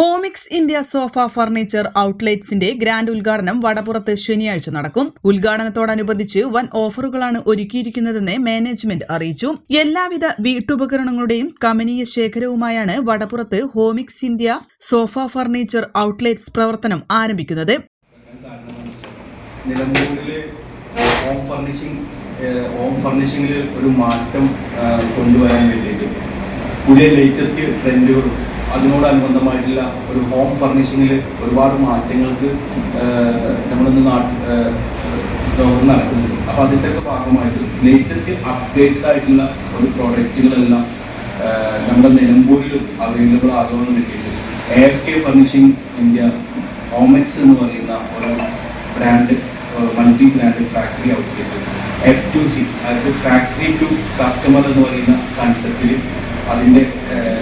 Homix India sofa furniture ഔട്ട്ലെറ്റ്സിന്റെ grand ഉദ്ഘാടനം വടപ്പുറത്ത് ശനിയാഴ്ച നടക്കും. ഉദ്ഘാടനത്തോടനുബന്ധിച്ച് വൻ ഓഫറുകളാണ് ഒരുക്കിയിരിക്കുന്നതെന്ന് മാനേജ്മെന്റ് അറിയിച്ചു. എല്ലാവിധ വീട്ടുപകരണങ്ങളുടെയും കമനീയ ശേഖരവുമായാണ് വടപ്പുറത്ത് Homix India sofa furniture outlets പ്രവർത്തനം ആരംഭിക്കുന്നത്. ഹോം ഫർണിഷിംഗ് ഹോം ഫർണിഷിംഗിൽ ഒരു മാറ്റം കൊണ്ടുവരാൻ വേണ്ടിയിട്ട് പുതിയ ലേറ്റസ്റ്റ് ട്രെൻഡുകളും അതിനോടനുബന്ധമായിട്ടുള്ള ഒരു ഹോം ഫർണിഷിങ്ങിൽ ഒരുപാട് മാറ്റങ്ങൾക്ക് നമ്മളിന്ന് നാട്ടിൽ നടക്കുന്നുണ്ട്. അപ്പോൾ അതിന്റെയൊക്കെ ഭാഗമായിട്ട് ലേറ്റസ്റ്റ് അപ്ഡേറ്റഡ് ആയിട്ടുള്ള ഒരു പ്രോഡക്റ്റുകളെല്ലാം നമ്മുടെ നിലമ്പൂരിലും അവൈലബിൾ ആകുമെന്ന് കിട്ടിയിട്ട് A F K furnishing India Homex എന്ന് പറയുന്ന ഒരു brand multi brand factory outlet F to C അതായത് ഫാക്ടറി ടു കസ്റ്റമർ എന്ന് പറയുന്ന കൺസെപ്റ്റിൽ അതിന്റെ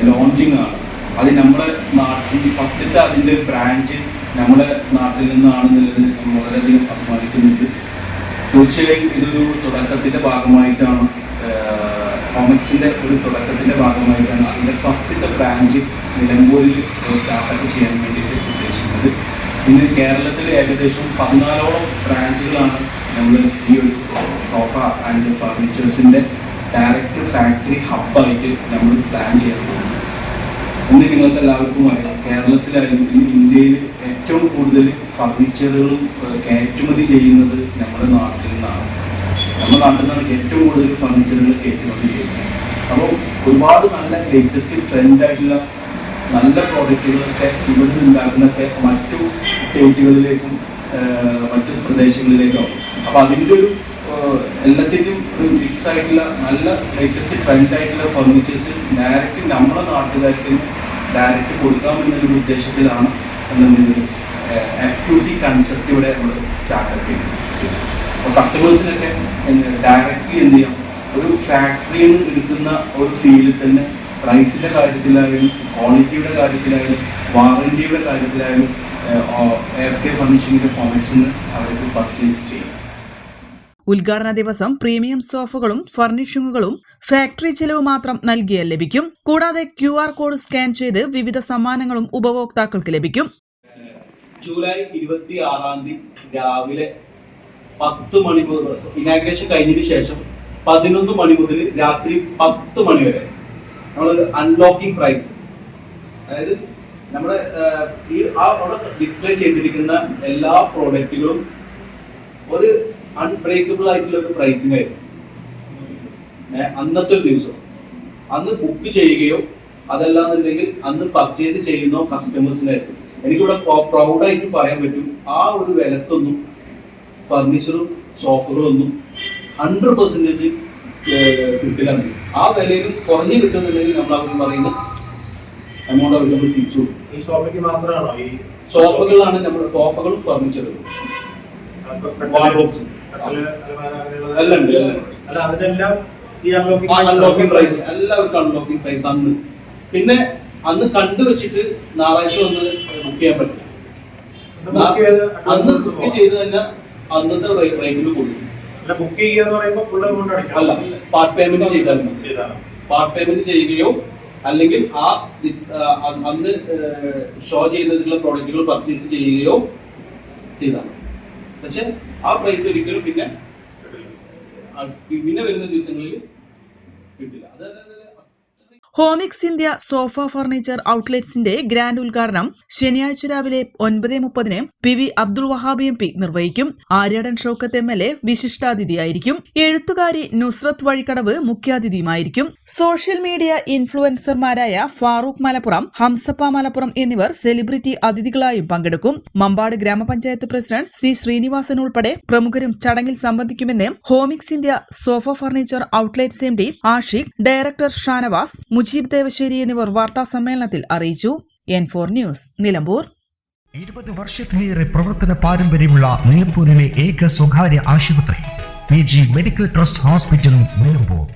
ലോഞ്ചിങ് ആണ്. അത് നമ്മുടെ നാട്ടിൽ ഫസ്റ്റത്തെ അതിന്റെ ബ്രാഞ്ച് നമ്മുടെ നാട്ടിൽ നിന്നാണെന്നുള്ളത് വളരെയധികം അഭിമാനിക്കുന്നുണ്ട് തീർച്ചയായും ഇതൊരു തുടക്കത്തിന്റെ ഭാഗമായിട്ടാണ് കോമിക്സിന്റെ ഒരു തുടക്കത്തിന്റെ ഭാഗമായിട്ടാണ് അതിന്റെ ഫസ്റ്റത്തെ ബ്രാഞ്ച് നിലമ്പൂരിൽ സ്റ്റാർട്ടപ്പ് ചെയ്യാൻ വേണ്ടിയിട്ട് ഉദ്ദേശിക്കുന്നത്. ഇന്ന് കേരളത്തിൽ ഏകദേശം പതിനാലോളം ബ്രാഞ്ചുകളാണ് നമ്മൾ ഈ ഒരു സോഫ ആൻഡ് ഫർണിച്ചേഴ്സിന്റെ ഡയറക്റ്റ് ഫാക്ടറി ഹബ്ബായിട്ട് നമ്മൾ പ്ലാൻ ചെയ്യാൻ പോകുന്നത് ഇന്ന് നിങ്ങൾക്ക് എല്ലാവർക്കും അറിയാം കേരളത്തിലായാലും ഇന്ന് ഇന്ത്യയിൽ ഏറ്റവും കൂടുതൽ ഫർണിച്ചറുകളും കയറ്റുമതി ചെയ്യുന്നത് നമ്മുടെ നാട്ടിൽ നിന്നാണ്. നമ്മുടെ നാട്ടിൽ നിന്നാണ് ഏറ്റവും കൂടുതൽ ഫർണിച്ചറുകൾ കയറ്റുമതി ചെയ്യുന്നത്. അപ്പോൾ ഒരുപാട് നല്ല ലേറ്റസ്റ്റ് ട്രെൻഡായിട്ടുള്ള നല്ല പ്രോഡക്റ്റുകളൊക്കെ ഇവിടെ നിന്ന് ഉണ്ടാക്കുന്നൊക്കെ മറ്റു സ്റ്റേറ്റുകളിലേക്കും മറ്റു പ്രദേശങ്ങളിലേക്കും അപ്പോൾ അതിന്റെ ഒരു എല്ലാത്തിന്റെയും ഒരു മിക്സ് ആയിട്ടുള്ള നല്ല ലേറ്റസ്റ്റ് ട്രെൻഡ് ആയിട്ടുള്ള ഫർണിച്ചേഴ്സ് ഡയറക്റ്റ് നമ്മുടെ നാട്ടുകാർക്ക് ഡയറക്റ്റ് കൊടുക്കാമെന്നൊരു ഉദ്ദേശത്തിലാണ് എഫ് ടു സി കൺസെപ്റ്റ് ഇവിടെ നമ്മൾ സ്റ്റാർട്ടപ്പ് ചെയ്യുന്നത് അപ്പോൾ കസ്റ്റമേഴ്സിനൊക്കെ ഡയറക്റ്റ്ലി എന്ത് ചെയ്യാം? ഒരു ഫാക്ടറിയിൽ നിന്ന് എടുക്കുന്ന ഒരു ഫീലിൽ തന്നെ പ്രൈസിന്റെ കാര്യത്തിലായാലും ക്വാളിറ്റിയുടെ കാര്യത്തിലായാലും വാറണ്ടിയുടെ കാര്യത്തിലായാലും എഫ് കെ ഫർണിഷിങ്ങിന്റെ കോമിക്സിന് അവർക്ക് പർച്ചേസ് ചെയ്യും. ഉദ്ഘാടന ദിവസം പ്രീമിയം സോഫകളും ഫർണിഷിംഗുകളും ഫാക്ടറി ചെലവ് മാത്രം നൽകിയാൽ ലഭിക്കും. കൂടാതെ ക്യു കോഡ് സ്കാൻ ചെയ്ത് വിവിധ സമ്മാനങ്ങളും ഉപഭോക്താക്കൾക്ക് ലഭിക്കും. ജൂലൈ ഇരുപത്തി ആറാം തീയതി രാവിലെ പത്ത് മണി മുതൽ ഇനാഗ്രേഷൻ കഴിഞ്ഞതിന് ശേഷം പതിനൊന്ന് മണി മുതൽ രാത്രി പത്ത് മണി വരെ നമ്മൾ അൺലോക്കിംഗ് പ്രൈസ് അതായത് നമ്മുടെ ഈ ആ ഡിസ്പ്ലേ ചെയ്തിരിക്കുന്ന എല്ലാ പ്രോഡക്റ്റുകളും ഒരു അൺബ്രേക്കബിൾ ആയിട്ടുള്ള ഒരു പ്രൈസിംഗ് ആയിരുന്നു. അന്നത്തെ ഒരു ദിവസം. അന്ന് ബുക്ക് ചെയ്യുകയോ അതല്ലാന്നുണ്ടെങ്കിൽ അന്ന് പർച്ചേസ് ചെയ്യുന്ന കസ്റ്റമേഴ്സിനായിരുന്നു എനിക്കിവിടെ പ്രൗഡായിട്ട് പറയാൻ പറ്റും ആ ഒരു വിലക്കൊന്നും ഫർണിച്ചറും സോഫകളൊന്നും ഹൺഡ്രഡ് പെർസെന്റേജ് കിട്ടില്ല. ആ വിലയിലും കുറഞ്ഞ് കിട്ടുന്നുണ്ടെങ്കിൽ നമ്മൾ അവർ പറയുന്ന എമൗണ്ട് അവർ നമ്മൾ തിരിച്ചു കൊടുക്കും. ഈ സോഫയ്ക്ക് മാത്രമാണോ ഈ സോഫകളാണ് നമ്മുടെ സോഫകളും ഫർണിച്ചറുകളും Wardrobes. എല്ലാം ഉണ്ട്, എല്ലാം അല്ല അതിനെല്ലാം ഈ അൺലോക്കിംഗ് പ്രൈസ് എല്ലാവർക്കും അൺലോക്കിംഗ് പ്രൈസ് അന്ന്. പിന്നെ അന്ന് കണ്ടുവച്ചിട്ട് ഞായറാഴ്ച വന്ന് ബുക്ക് ചെയ്യാൻ പറ്റില്ല. അന്ന് ബുക്ക് ചെയ്ത് തന്നെ അന്നത്തെ റേറ്റിൽ കൊടുക്കും അല്ല ബുക്ക് ചെയ്യുക എന്ന് പറയുമ്പോൾ ഫുൾ എമൗണ്ട് അടിക്കണം അല്ല പാർട്ട് പേയ്മെന്റ് ചെയ്താൽ മതി. പാർട്ട് പേയ്മെന്റ് ചെയ്യുകയോ അല്ലെങ്കിൽ ആ അന്ന് ഷോ ചെയ്തിട്ടുള്ള പ്രോഡക്റ്റുകൾ പർച്ചേസ് ചെയ്യുകയോ ചെയ്താൽ മതി. പക്ഷെ ആ പ്രൈസ് ഒരിക്കലും പിന്നെ പിന്നെ വരുന്ന ദിവസങ്ങളിൽ കിട്ടില്ല. അതായത് ഹോമിക്സ് ഇന്ത്യ സോഫ ഫർണിച്ചർ ഔട്ട്ലെറ്റ്സിന്റെ ഗ്രാൻഡ് ഉദ്ഘാടനം ശനിയാഴ്ച രാവിലെ ഒൻപത് മുപ്പതിന് P V Abdul Wahab M P നിർവഹിക്കും. Aryadan Shoukath M L A വിശിഷ്ടാതിഥിയായിരിക്കും. എഴുത്തുകാരി നുസ്രത്ത് വഴിക്കടവ് മുഖ്യാതിഥിയുമായിരിക്കും. സോഷ്യൽ മീഡിയ ഇൻഫ്ലുവൻസർമാരായ ഫാറൂഖ് മലപ്പുറം ഹംസപ്പ മലപ്പുറം എന്നിവർ സെലിബ്രിറ്റി അതിഥികളായും പങ്കെടുക്കും. മമ്പാട് ഗ്രാമപഞ്ചായത്ത് പ്രസിഡന്റ് സി ശ്രീനിവാസൻ ഉൾപ്പെടെ പ്രമുഖരും ചടങ്ങിൽ സംബന്ധിക്കുമെന്ന് Homix India sofa furniture outlets M D Ashiq director Shanavas Mujeeb Devassery എന്നിവർ വാർത്താ സമ്മേളനത്തിൽ അറിയിച്ചു. N four news Nilambur. ഇരുപത് വർഷത്തിലേറെ പ്രവർത്തന പാരമ്പര്യമുള്ള നിലമ്പൂരിലെ ഏക സ്വകാര്യ ആശുപത്രി P G medical trust hospital Nilambur.